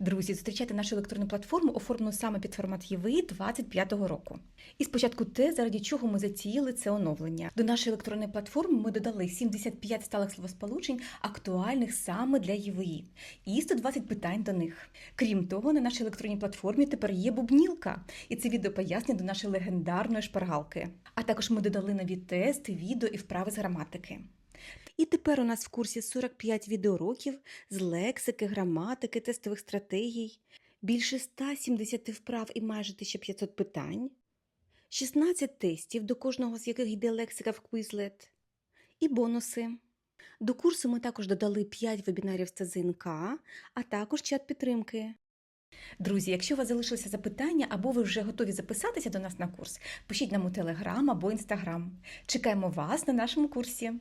Друзі, зустрічайте нашу електронну платформу, оформлену саме під формат ЄВИ 25-го року. І спочатку те, заради чого ми затіяли це оновлення. До нашої електронної платформи ми додали 75 сталих словосполучень, актуальних саме для ЄВІ, і 120 питань до них. Крім того, на нашій електронній платформі тепер є бубнілка, і це відео пояснення до нашої легендарної шпаргалки. А також ми додали нові тести, відео і вправи з граматики. І тепер у нас в курсі 45 відеоуроків з лексики, граматики, тестових стратегій, більше 170 вправ і майже 1500 питань, 16 тестів, до кожного з яких йде лексика в Quizlet, і бонуси. До курсу ми також додали 5 вебінарів з ЦЗНК, а також чат підтримки. Друзі, якщо у вас залишилися запитання або ви вже готові записатися до нас на курс, пишіть нам у Телеграм або Інстаграм. Чекаємо вас на нашому курсі.